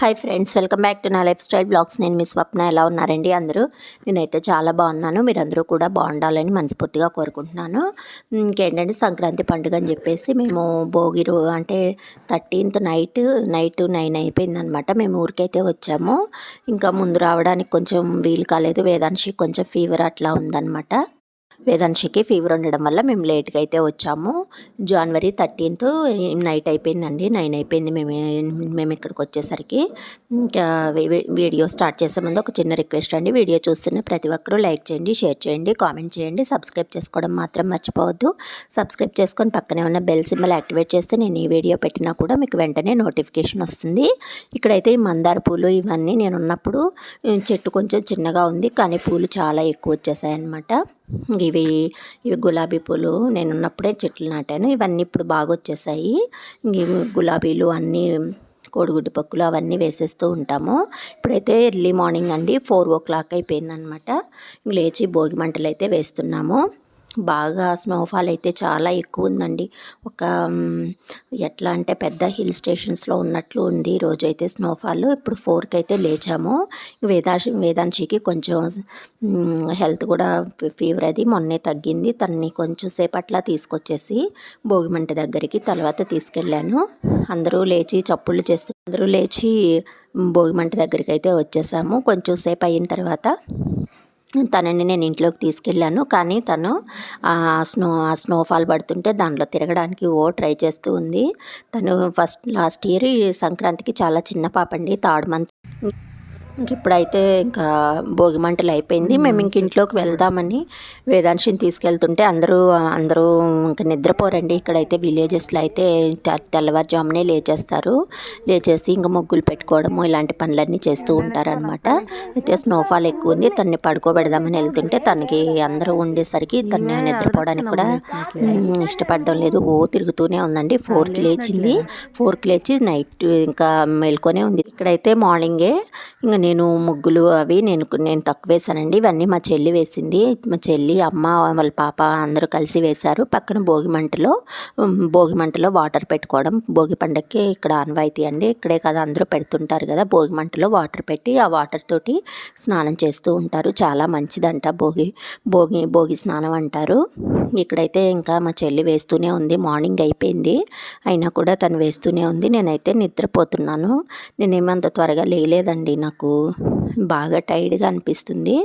Hi friends welcome back to నా life style blogs నేను మీ స్వప్న ఎలా ఉన్నారండి అందరూ? నేనైతే చాలా బాగున్నాను మీరందరూ కూడా బాగుండాలని మనస్ఫూర్తిగా కోరుకుంటున్నాను. ఇంకేంటంటే సంక్రాంతి పండుగ అని చెప్పేసి మేము భోగి అంటే థర్టీన్త్ నైట్ నైట్ నైన్ అయిపోయిందనమాట. మేము ఊరికైతే వచ్చాము. ఇంకా ముందు రావడానికి కొంచెం వీలు కాలేదు వేదాంశి కొంచెం ఫీవర్ అట్లా ఉందన్నమాట వేదాంశికి ఫీవర్ ఉండడం వల్ల మేము లేట్గా అయితే వచ్చాము. జనవరి థర్టీన్త్ నైట్ అయిపోయిందండి. నైన్ అయిపోయింది మేము మేము ఇక్కడికి వచ్చేసరికి. ఇంకా వీడియో స్టార్ట్ చేసే ముందు ఒక చిన్న రిక్వెస్ట్ అండి. వీడియో చూస్తున్న ప్రతి ఒక్కరూ లైక్ చేయండి షేర్ చేయండి కామెంట్ చేయండి. సబ్స్క్రైబ్ చేసుకోవడం మాత్రం మర్చిపోవద్దు. సబ్స్క్రైబ్ చేసుకొని పక్కనే ఉన్న బెల్ సింబల్ యాక్టివేట్ చేస్తే నేను ఈ వీడియో పెట్టినా కూడా మీకు వెంటనే నోటిఫికేషన్ వస్తుంది. ఇక్కడైతే ఈ మందార పూలు ఇవన్నీ నేను ఉన్నప్పుడు చెట్టు కొంచెం చిన్నగా ఉంది కానీ పూలు చాలా ఎక్కువ వచ్చేసాయి అన్నమాట ఇవి ఇవి గులాబీ పూలు. నేను ఉన్నప్పుడే చెట్లు నాటాను. ఇవన్నీ ఇప్పుడు బాగా వచ్చేసాయి ఇవి గులాబీలు అన్నీ కోడిగుడ్డు పక్కులు అవన్నీ వేసేస్తూ ఉంటాము. ఇప్పుడైతే ఎర్లీ మార్నింగ్ అండి. ఫోర్ ఓ క్లాక్ అయిపోయిందనమాట. లేచి భోగి మంటలు అయితే వేస్తున్నాము. బాగా స్నోఫాల్ అయితే చాలా ఎక్కువ ఉందండి. ఒక ఎట్లా అంటే పెద్ద హిల్ స్టేషన్స్లో ఉన్నట్లు ఉంది రోజు అయితే స్నోఫాల్ ఇప్పుడు ఫోర్కి అయితే లేచాము. వేదాశి వేదాంశికి కొంచెం హెల్త్ కూడా ఫీవర్ అది మొన్నే తగ్గింది. తన్ని కొంచెం సేపట్లా తీసుకొచ్చేసి భోగిమంట దగ్గరికి తర్వాత తీసుకెళ్ళాను. అందరూ లేచి చప్పుళ్ళు చేస్తూ అందరూ లేచి భోగిమంట దగ్గరికి అయితే వచ్చేసాము. కొంచెం సేపు అయిన తర్వాత తనని నేను ఇంట్లోకి తీసుకెళ్ళాను. కానీ తను స్నో స్నోఫాల్ పడుతుంటే దానిలో తిరగడానికి ఓ ట్రై చేస్తూ ఉంది. తను ఫస్ట్ లాస్ట్ ఇయర్ సంక్రాంతికి చాలా చిన్న పాప అండి. థర్డ్ మంత్ ఇప్పుడైతే ఇంకా భోగి మంటలు అయిపోయింది. మేము. ఇంక ఇంట్లోకి వెళ్దామని వేదాంశిని తీసుకెళ్తుంటే అందరూ అందరూ ఇంకా నిద్రపోరండి. ఇక్కడైతే విలేజెస్లో అయితే తెల్లవారుజామునే లేచేస్తారు. లేచేసి ఇంకా ముగ్గులు పెట్టుకోవడము ఇలాంటి పనులన్నీ చేస్తూ ఉంటారనమాట అయితే స్నోఫాల్ ఎక్కువ ఉంది. తన్ని పడుకోబెడదామని వెళ్తుంటే తనకి అందరూ ఉండేసరికి తను నిద్రపోవడానికి కూడా ఇష్టపడడం లేదు. ఓ తిరుగుతూనే ఉందండి. ఫోర్కి లేచింది. ఫోర్కి లేచి నైట్ ఇంకా మేల్కొనే ఉంది. ఇక్కడైతే మార్నింగే ఇంకా నేను ముగ్గులు అవి నేను నేను తక్కువ వేసానండి. ఇవన్నీ మా చెల్లి వేసింది. మా చెల్లి అమ్మ వాళ్ళ పాప అందరూ కలిసి వేశారు. పక్కన భోగి మంటలో భోగి మంటలో వాటర్ పెట్టుకోవడం. భోగి పండగకి ఇక్కడ ఆనవాయితీ అండి. ఇక్కడే కదా అందరూ పెడుతుంటారు కదా. భోగి మంటలో వాటర్ పెట్టి ఆ వాటర్ తోటి స్నానం చేస్తూ ఉంటారు. చాలా మంచిదంట భోగి భోగి భోగి స్నానం అంటారు. ఇక్కడైతే ఇంకా మా చెల్లి వేస్తూనే ఉంది. మార్నింగ్ అయిపోయింది. అయినా కూడా తను వేస్తూనే ఉంది. నేనైతే నిద్రపోతున్నాను. నేనేమంత త్వరగా లేలేదండి నాకు. బాగా టైర్డ్గా అనిపిస్తుంది.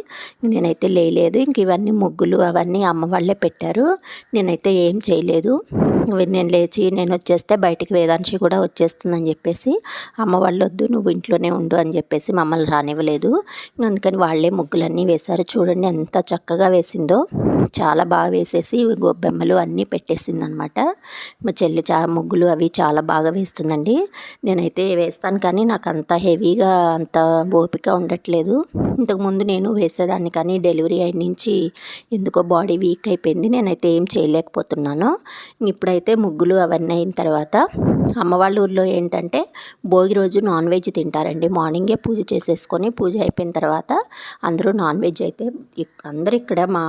నేనైతే లేలేదు ఇంక ఇవన్నీ ముగ్గులు అవన్నీ అమ్మ వాళ్ళే పెట్టారు. నేనైతే ఏం చేయలేదు. నేను లేచి నేను వచ్చేస్తే బయటికి వేదాంశి కూడా వచ్చేస్తుందని చెప్పేసి అమ్మ వాళ్ళు వద్దు నువ్వు ఇంట్లోనే ఉండు అని చెప్పేసి మమ్మల్ని రానివ్వలేదు. అందుకని వాళ్ళే ముగ్గులన్నీ వేశారు. చూడండి ఎంత చక్కగా వేసిందో. చాలా బాగా వేసేసి గొబ్బెమ్మలు అన్నీ పెట్టేసింది అనమాట మా చెల్లి చా ముగ్గులు అవి చాలా బాగా వేస్తుందండి. నేనైతే వేస్తాను కానీ నాకు అంత హెవీగా అంత ఓపిక ఉండట్లేదు. ఇంతకుముందు నేను వేసేదాన్ని కానీ డెలివరీ అయిన నుంచి ఎందుకో బాడీ వీక్ అయిపోయింది. నేనైతే ఏం చేయలేకపోతున్నాను. ఇప్పుడైతే ముగ్గులు అవన్నీ అయిన తర్వాత అమ్మ వాళ్ళ ఊర్లో ఏంటంటే భోగి రోజు నాన్ వెజ్ తింటారండి. మార్నింగే పూజ చేసేసుకొని పూజ అయిపోయిన తర్వాత అందరూ నాన్ వెజ్ అయితే అందరూ ఇక్కడ మా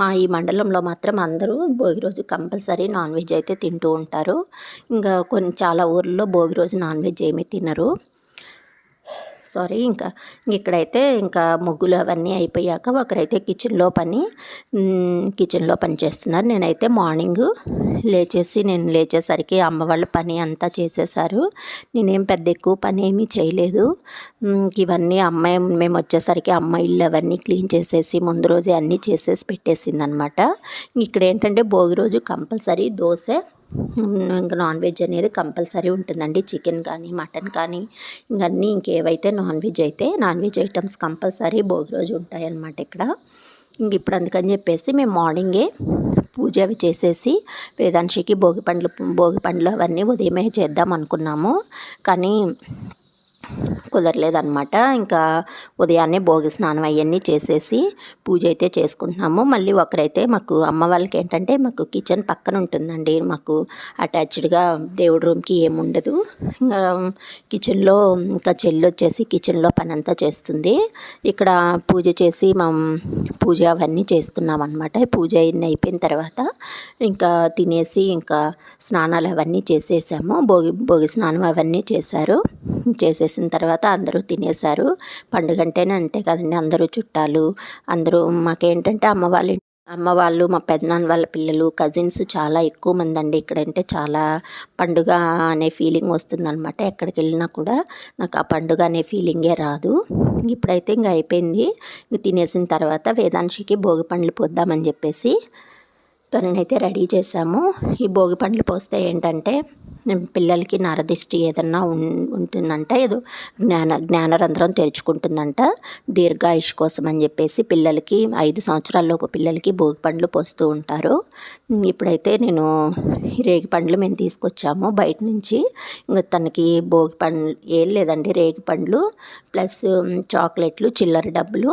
మా ఈ మండలంలో మాత్రం అందరూ భోగి రోజు కంపల్సరీ నాన్ వెజ్ అయితే తింటూ ఉంటారు. ఇంకా కొన్ని చాలా ఊర్లలో భోగి రోజు నాన్ వెజ్ ఏమీ తినరు. సారీ ఇంకా ఇక్కడైతే ఇంకా ముగ్గులు అవన్నీ అయిపోయాక ఒకరైతే కిచెన్లో పని కిచెన్లో పని చేస్తున్నారు. నేనైతే మార్నింగ్ లేచేసి నేను లేచేసరికి అమ్మ వాళ్ళ పని అంతా చేసేసారు నేనేం పెద్ద ఎక్కువ పని ఏమీ చేయలేదు. ఇవన్నీ అమ్మాయి మేము వచ్చేసరికి అమ్మ ఇల్లు అవన్నీ క్లీన్ చేసేసి ముందు రోజే అన్నీ చేసేసి పెట్టేసింది అనమాట ఇక్కడ ఏంటంటే భోగి రోజు కంపల్సరీ దోశ ఇంకా నాన్ వెజ్ అనేది కంపల్సరీ ఉంటుందండి. చికెన్ కానీ మటన్ కానీ ఇంకన్నీ ఇంకేవైతే నాన్ వెజ్ అయితే non veg items compulsory Bhogi రోజు ఉంటాయన్నమాట ఇక్కడ. ఇంక ఇప్పుడు అందుకని చెప్పేసి మేము మార్నింగే పూజ అవి చేసేసి వేదాంశికి భోగి పండ్లు భోగి పండ్లు అవన్నీ ఉదయమే చేద్దాం అనుకున్నాము. కానీ కుదరలేదన్నమాట. ఇంకా ఉదయాన్నే భోగి స్నానం అవన్నీ చేసేసి పూజ అయితే చేసుకుంటున్నాము. మళ్ళీ ఒకరైతే మాకు అమ్మ వాళ్ళకి ఏంటంటే మాకు కిచెన్ పక్కన ఉంటుందండి. మాకు అటాచ్డ్గా దేవుడి రూమ్కి ఏముండదు ఇంకా కిచెన్లో ఇంకా చెల్లి వచ్చేసి కిచెన్లో పని అంతా చేస్తుంది. ఇక్కడ పూజ చేసి మా పూజ అవన్నీ చేస్తున్నాం అనమాట పూజ అయిన అయిపోయిన తర్వాత ఇంకా తినేసి ఇంకా స్నానాలు అవన్నీ చేసేసాము. భోగి భోగి స్నానం అవన్నీ చేశారు. చేసిన తర్వాత అందరూ తినేశారు. పండుగ అంటేనే అంతే కదండి అందరూ చుట్టాలు అందరూ మాకేంటంటే అమ్మ వాళ్ళ అమ్మ వాళ్ళు మా పెదనాన్న వాళ్ళ పిల్లలు కజిన్స్ చాలా ఎక్కువ మంది అండి ఇక్కడంటే చాలా పండుగ అనే ఫీలింగ్ వస్తుందన్నమాట. ఎక్కడికి వెళ్ళినా కూడా నాకు ఆ పండుగ అనే ఫీలింగే రాదు. ఇప్పుడైతే ఇంకా అయిపోయింది. ఇంక తినేసిన తర్వాత వేదాంశికి భోగి పండ్లు పోద్దామని చెప్పేసి తననైతే రెడీ చేశాము. ఈ భోగి పండ్లు పోస్తే ఏంటంటే పిల్లలకి నరదిష్టి ఏదన్నా ఉం ఉంటుందంట ఏదో జ్ఞాన జ్ఞానరంధ్రం తెరుచుకుంటుందంట. దీర్ఘాయుష్ కోసం అని చెప్పేసి పిల్లలకి ఐదు సంవత్సరాలలోపు పిల్లలకి భోగి పండ్లు పోస్తూ ఉంటారు. ఇప్పుడైతే నేను రేగి పండ్లు మేము తీసుకొచ్చాము బయట నుంచి. ఇంకా తనకి భోగి పండ్లు ఏం లేదండి రేగి పండ్లు ప్లస్ చాక్లెట్లు చిల్లర డబ్బులు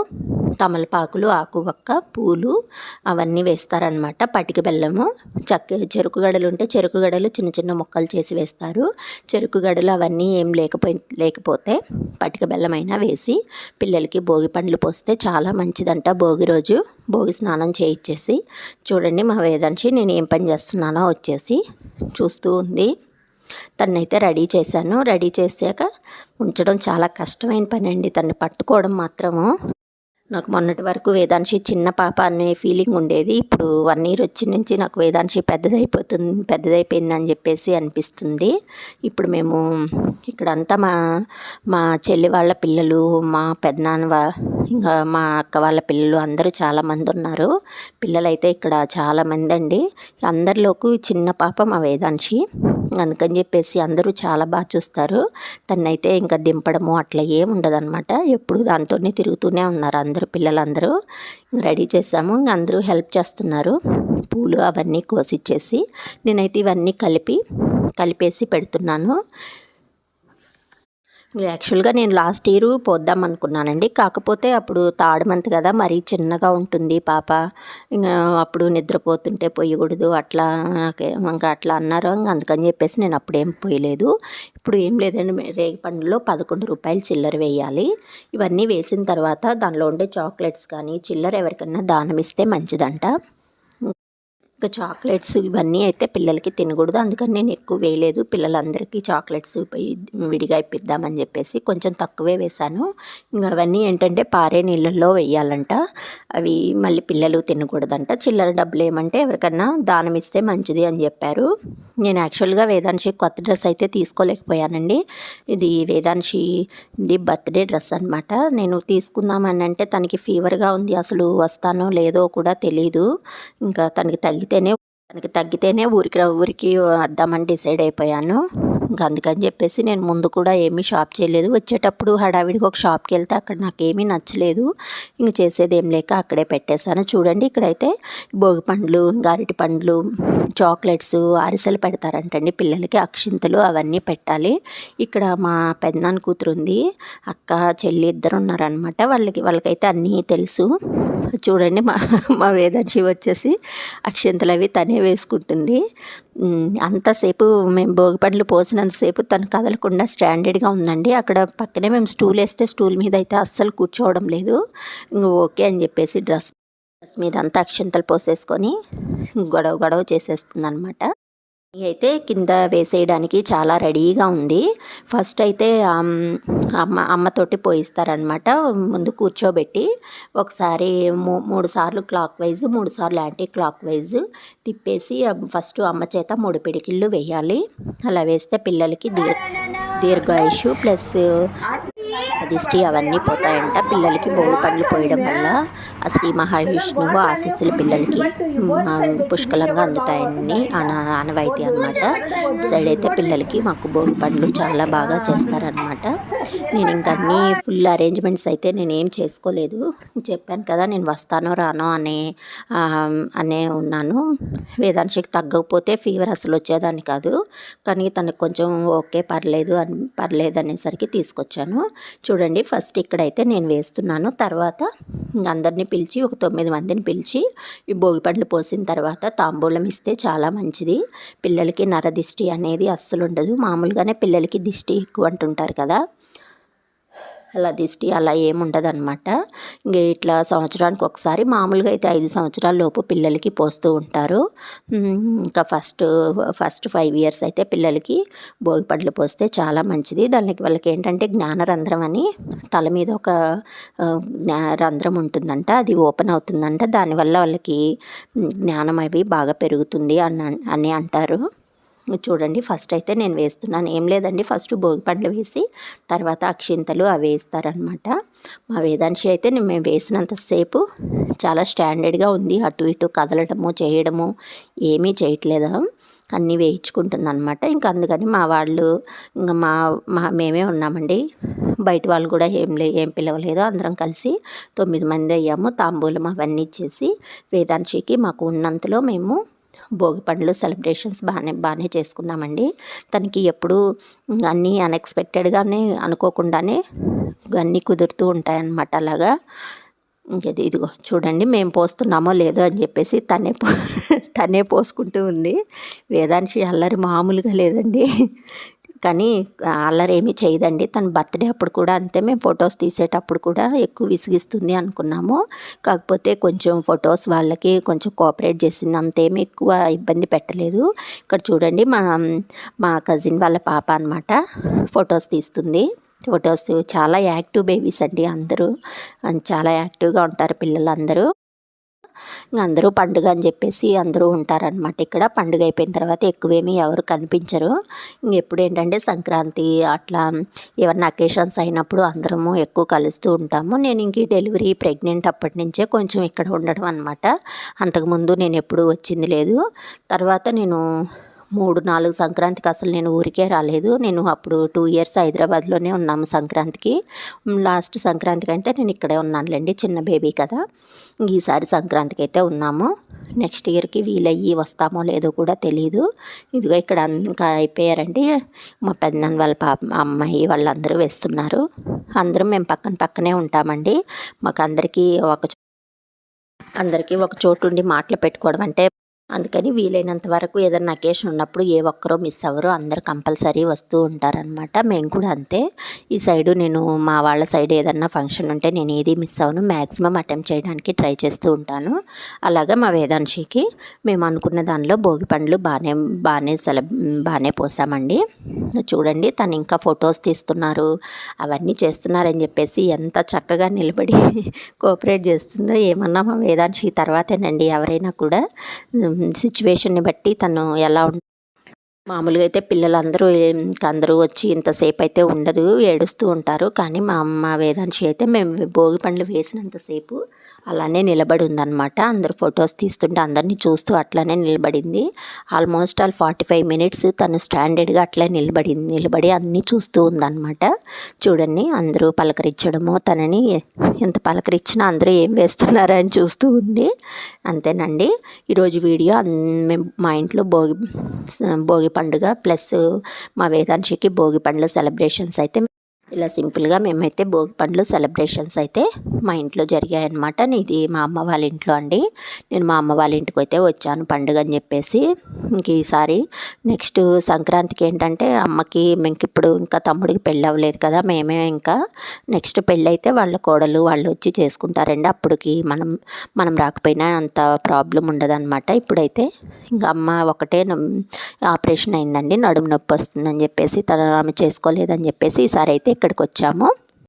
తమలపాకులు ఆకువక్క పూలు అవన్నీ వేస్తారనమాట వాటికి బెల్లము చక్క చెరుకు గడలు ఉంటే చెరుకు గడలు చిన్న చిన్న ముక్కలు చేసి వేస్తారు. చెరుకు గడలు అవన్నీ ఏం లేకపోయి లేకపోతే పటిక బెల్లమైనా వేసి పిల్లలకి భోగి పండ్లు పోస్తే చాలా మంచిదంట. భోగి రోజు భోగి స్నానం చేయించేసి చూడండి మా వేదాంశి నేను ఏం పని చేస్తున్నానో వచ్చేసి చూస్తూ ఉంది. తన్నైతే రెడీ చేశాను. రెడీ చేశాక ఉంచడం చాలా కష్టమైన పని అండి తన్ని పట్టుకోవడం మాత్రము. నాకు మొన్నటి వరకు వేదాంశి చిన్న పాప అనే ఫీలింగ్ ఉండేది. ఇప్పుడు వన్ ఇయర్ వచ్చి నుంచి నాకు వేదాంశి పెద్దదైపోతుంది పెద్దదైపోయింది అని చెప్పేసి అనిపిస్తుంది. ఇప్పుడు మేము ఇక్కడంతా మా మా చెల్లి వాళ్ళ పిల్లలు మా పెద్దనాన్న వా ఇంకా మా అక్క వాళ్ళ పిల్లలు అందరూ చాలామంది ఉన్నారు. పిల్లలైతే ఇక్కడ చాలామంది అండి. అందరిలోకి చిన్న పాప మా వేదాంశి. అందుకని చెప్పేసి అందరూ చాలా బాగా చూస్తారు. తన్నైతే ఇంకా దింపడము అట్లా ఏం ఉండదన్నమాట. ఎప్పుడు దాంతోనే తిరుగుతూనే ఉన్నారు అందరూ పిల్లలందరూ. రెడీ చేసాము. ఇంక అందరూ హెల్ప్ చేస్తున్నారు. పూలు అవన్నీ కోసిచ్చేసి నేనైతే ఇవన్నీ కలిపి కలిపేసి పెడుతున్నాను. యాక్చువల్గా నేను లాస్ట్ ఇయర్ పోద్దాం అనుకున్నానండి. కాకపోతే అప్పుడు థర్డ్ మంత్ కదా మరీ చిన్నగా ఉంటుంది పాప. ఇంకా అప్పుడు నిద్రపోతుంటే పోయకూడదు అట్లా ఇంకా అట్లా అన్నారు. అందుకని చెప్పేసి నేను అప్పుడేం పోయలేదు. ఇప్పుడు ఏం లేదండి రేగి పండులో పదకొండు రూపాయలు చిల్లర వేయాలి. ఇవన్నీ వేసిన తర్వాత దానిలో ఉండే చాక్లెట్స్ కానీ చిల్లర ఎవరికైనా దానం ఇస్తే మంచిదంట. ఇంకా చాక్లెట్స్ ఇవన్నీ అయితే పిల్లలకి తినకూడదు. అందుకని నేను ఎక్కువ వేయలేదు. పిల్లలందరికీ చాక్లెట్స్ విడిగా ఇప్పిద్దామని చెప్పేసి కొంచెం తక్కువే వేశాను. ఇంకా అవన్నీ ఏంటంటే పారే నీళ్ళల్లో వేయాలంట. అవి మళ్ళీ పిల్లలు తినకూడదంట. చిల్లర డబ్బులు ఏమంటే ఎవరికన్నా దానం ఇస్తే మంచిది అని చెప్పారు. నేను యాక్చువల్గా వేదాంశి కొత్త డ్రెస్ అయితే తీసుకోలేకపోయానండి. ఇది వేదాంశి ఇది బర్త్డే డ్రెస్ అనమాట నేను తీసుకుందామని అంటే తనకి ఫీవర్గా ఉంది. అసలు వస్తానో లేదో కూడా తెలీదు. ఇంకా తనకి తగ్గి తగ్గితేనే తనకి తగ్గితేనే ఊరికి ఊరికి వద్దామని డిసైడ్ అయిపోయాను. ఇంకా అందుకని చెప్పేసి నేను ముందు కూడా ఏమీ షాప్ చేయలేదు. వచ్చేటప్పుడు హడావిడికి ఒక షాప్కి వెళ్తే అక్కడ నాకు ఏమీ నచ్చలేదు. ఇంక చేసేది ఏం లేక అక్కడే పెట్టేశాను. చూడండి ఇక్కడైతే భోగి పండ్లు అరటి పండ్లు చాక్లెట్స్ అరిసెలు పెడతారంటండి. పిల్లలకి అక్షింతలు అవన్నీ పెట్టాలి. ఇక్కడ మా పెద్దనాన్న కూతురు ఉంది అక్క చెల్లి ఇద్దరు ఉన్నారనమాట వాళ్ళకి వాళ్ళకైతే అన్నీ తెలుసు. చూడండి మా మా వేదాంశి వచ్చేసి అక్షంతలు అవి తనే వేసుకుంటుంది. అంతసేపు మేము భోగిపండ్లు పోసినంతసేపు తను కదలకుండా స్టాండర్డ్గా ఉందండి. అక్కడ పక్కనే మేము స్టూల్ వేస్తే స్టూల్ మీద అయితే అస్సలు కూర్చోవడం లేదు. ఓకే అని చెప్పేసి డ్రెస్ డ్రెస్ మీద అంతా అక్షంతలు పోసేసుకొని గొడవ గొడవ చేసేస్తుంది అనమాట అయితే కింద వేసేయడానికి చాలా రెడీగా ఉంది. ఫస్ట్ అయితే అమ్మ అమ్మతోటి పోయిస్తారనమాట ముందు కూర్చోబెట్టి ఒకసారి మూడు సార్లు క్లాక్ వైజ్ మూడు సార్లు యాంటీ క్లాక్ వైజ్ తిప్పేసి ఫస్ట్ అమ్మ చేత మూడు పిడికిళ్ళు వేయాలి. అలా వేస్తే పిల్లలకి దీర్ దీర్ఘాయుషు ప్లస్ దిష్టి అవన్నీ పోతాయంట. పిల్లలకి బోరు పండ్లు పోయడం వల్ల ఆ శ్రీ మహావిష్ణువు ఆశీస్సులు పిల్లలకి పుష్కలంగా అందుతాయని అన ఆనవాయితీ అనమాట సైడ్ అయితే పిల్లలకి మాకు బోరు పండ్లు చాలా బాగా చేస్తారనమాట నేను ఇంక అన్ని ఫుల్ అరేంజ్మెంట్స్ అయితే నేనేం చేసుకోలేదు. చెప్పాను కదా నేను వస్తానో రానో అనే అనే ఉన్నాను. వేదాంశకి తగ్గకపోతే ఫీవర్ అసలు వచ్చేదాన్ని కాదు. కానీ తనకు కొంచెం ఓకే పర్లేదు అని పర్లేదు అనేసరికి తీసుకొచ్చాను. చూడండి ఫస్ట్ ఇక్కడైతే నేను వేస్తున్నాను. తర్వాత ఇంక అందరినీ పిలిచి ఒక తొమ్మిది మందిని పిలిచి ఈ భోగిపండ్లు పోసిన తర్వాత తాంబూలం ఇస్తే చాలా మంచిది. పిల్లలకి నరదిష్టి అనేది అస్సలు ఉండదు. మామూలుగానే పిల్లలకి దిష్టి ఎక్కువ అంటుంటారు కదా. అలా దిష్టి అలా ఏముండదు అనమాట ఇంకా ఇట్లా సంవత్సరానికి ఒకసారి మామూలుగా అయితే ఐదు సంవత్సరాల లోపు పిల్లలకి పోస్తూ ఉంటారు. ఇంకా ఫస్ట్ ఫస్ట్ ఫైవ్ ఇయర్స్ అయితే పిల్లలకి భోగిపడ్లు పోస్తే చాలా మంచిది. దానికి వాళ్ళకి ఏంటంటే జ్ఞానరంధ్రం అని తల మీద ఒక జ్ఞా రంధ్రం ఉంటుందంట. అది ఓపెన్ అవుతుందంట. దానివల్ల వాళ్ళకి జ్ఞానం అవి బాగా పెరుగుతుంది అని అని అంటారు. చూడండి ఫస్ట్ అయితే నేను వేస్తున్నాను. ఏం లేదండి ఫస్ట్ భోగి పండ్లు వేసి తర్వాత అక్షింతలు అవి వేస్తారనమాట మా వేదాంశి అయితే నేను మేము వేసినంతసేపు చాలా స్టాండర్డ్గా ఉంది. అటు ఇటు కదలటము చేయడము ఏమీ చేయట్లేదు? అన్నీ వేయించుకుంటుంది అనమాట ఇంకా అందుకని మా వాళ్ళు ఇంకా మా మా మేమే ఉన్నామండి. బయట వాళ్ళు కూడా ఏం లే ఏం పిలవలేదు. అందరం కలిసి తొమ్మిది మంది అయ్యాము. తాంబూలం అవన్నీ ఇచ్చేసి వేదాంశికి మాకు ఉన్నంతలో మేము భోగి పండ్లు సెలబ్రేషన్స్ బాగానే బాగానే చేసుకున్నామండి. తనకి ఎప్పుడూ అన్నీ అన్ఎక్స్పెక్టెడ్గానే అనుకోకుండానే అన్నీ కుదురుతూ ఉంటాయన్నమాట అలాగా. ఇంకది ఇదిగో చూడండి మేము పోస్తున్నామో లేదో అని చెప్పేసి తనే పో తనే పోసుకుంటూ ఉంది. వేదాంశి అల్లరి మామూలుగా లేదండి. కానీ అల్లరి ఏమీ చేయదండి. తన బర్త్డే అప్పుడు కూడా అంతే. మేము ఫొటోస్ తీసేటప్పుడు కూడా ఎక్కువ విసిగిస్తుంది అనుకున్నాము. కాకపోతే కొంచెం ఫొటోస్ వాళ్ళకి కొంచెం కోఆపరేట్ చేసింది. అంతేమీ ఎక్కువ ఇబ్బంది పెట్టలేదు. ఇక్కడ చూడండి మా మా కజిన్ వాళ్ళ పాప అనమాట ఫొటోస్ తీస్తుంది. ఫొటోస్ చాలా యాక్టివ్ బేబీస్ అండి అందరూ. చాలా యాక్టివ్గా ఉంటారు పిల్లలందరూ. ఇంక అందరూ పండుగ అని చెప్పేసి అందరూ ఉంటారనమాట ఇక్కడ పండుగ అయిపోయిన తర్వాత ఎక్కువేమీ ఎవరు కనిపించరు. ఇంకెప్పుడు ఏంటంటే సంక్రాంతి అట్లా ఏమన్నా అకేషన్స్ అయినప్పుడు అందరము ఎక్కువ కలుస్తూ ఉంటాము. నేను ఇంక డెలివరీ ప్రెగ్నెంట్ అప్పటి నుంచే కొంచెం ఇక్కడ ఉండడం అనమాట అంతకుముందు నేను ఎప్పుడూ వచ్చింది లేదు. తర్వాత నేను మూడు నాలుగు సంక్రాంతికి అసలు నేను ఊరికే రాలేదు. నేను అప్పుడు టూ ఇయర్స్ హైదరాబాద్లోనే ఉన్నాము సంక్రాంతికి. లాస్ట్ సంక్రాంతికి అంటే నేను ఇక్కడే ఉన్నానులేండి చిన్న బేబీ కదా. ఈసారి సంక్రాంతికి అయితే ఉన్నాము. నెక్స్ట్ ఇయర్కి వీలయ్యి వస్తామో లేదో కూడా తెలియదు ఇదిగో ఇక్కడ ఇంకా అయిపోయారండి. మా పెద్దనాన్న వాళ్ళ పాప అమ్మాయి వాళ్ళందరూ వేస్తున్నారు. అందరం మేము పక్కన పక్కనే ఉంటామండి. మాకు అందరికీ ఒక అందరికీ ఒక చోటు ఉండి మాటలు పెట్టుకోవడం అంటే అందుకని వీలైనంత వరకు ఏదైనా అకేషన్ ఉన్నప్పుడు ఏ ఒక్కరో మిస్ అవ్వరు. అందరు కంపల్సరీ వస్తూ ఉంటారనమాట మేము కూడా అంతే. ఈ సైడు నేను మా వాళ్ళ సైడ్ ఏదన్నా ఫంక్షన్ ఉంటే నేను ఏది మిస్ అవ్వను. మ్యాక్సిమం అటెంప్ట్ చేయడానికి ట్రై చేస్తూ ఉంటాను. అలాగా మా వేదాంశికి మేము అనుకున్న దానిలో భోగి పండ్లు బాగానే బాగానే సెల బాగానే పోసామండి. చూడండి తను ఇంకా ఫొటోస్ తీస్తున్నారు. అవన్నీ చేస్తున్నారని చెప్పేసి ఎంత చక్కగా నిలబడి కోఆపరేట్ చేస్తుందో ఏమన్నా మా వేదాంశి తర్వాతేనండి. ఎవరైనా కూడా సిచ్యువేషన్ని బట్టి తను ఎలా ఉం మామూలుగా అయితే పిల్లలందరూ ఇంకా అందరూ వచ్చి ఇంతసేపు అయితే ఉండదు ఏడుస్తూ ఉంటారు. కానీ మా అమ్మ వేదాంశి అయితే మేము భోగి పండ్లు వేసినంతసేపు అలానే నిలబడి ఉందన్నమాట అందరూ ఫొటోస్ తీస్తుంటే అందరినీ చూస్తూ అట్లానే నిలబడింది. Almost all forty five minutes తను స్టాండర్డ్గా అట్లే నిలబడింది నిలబడి అన్నీ చూస్తూ ఉందన్నమాట. చూడండి అందరూ పలకరించడము తనని ఎంత పలకరించినా అందరూ ఏం వేస్తున్నారని చూస్తూ ఉంది. అంతేనండి. ఈరోజు వీడియో అన్- మేము మా ఇంట్లో భోగి భోగి పండుగ ప్లస్ మా వేదాంశికి భోగి పండ్ల సెలబ్రేషన్స్ అయితే ఇలా సింపుల్గా మేమైతే భోగి పండ్లు సెలబ్రేషన్స్ అయితే మా ఇంట్లో జరిగాయన్నమాట. ఇది మా అమ్మ వాళ్ళ ఇంట్లో అండి. నేను మా అమ్మ వాళ్ళ ఇంటికి అయితే వచ్చాను పండుగ అని చెప్పేసి. ఇంక ఈసారి నెక్స్ట్ సంక్రాంతికి ఏంటంటే అమ్మకి ఇంక ఇప్పుడు ఇంకా తమ్ముడికి పెళ్ళి అవ్వలేదు కదా మేమే ఇంకా నెక్స్ట్ పెళ్ళి అయితే వాళ్ళ కోడలు వాళ్ళు వచ్చి చేసుకుంటారండి. అప్పటికి మనం మనం రాకపోయినా అంత ప్రాబ్లం ఉండదన్నమాట. ఇప్పుడైతే ఇంకా అమ్మ ఒకటే ఆపరేషన్ అయిందండి. నడుము నొప్పి వస్తుందని చెప్పేసి తను ఆమె చేసుకోలేదని చెప్పేసి ఈసారి అయితే ఇక్కడికి వచ్చాము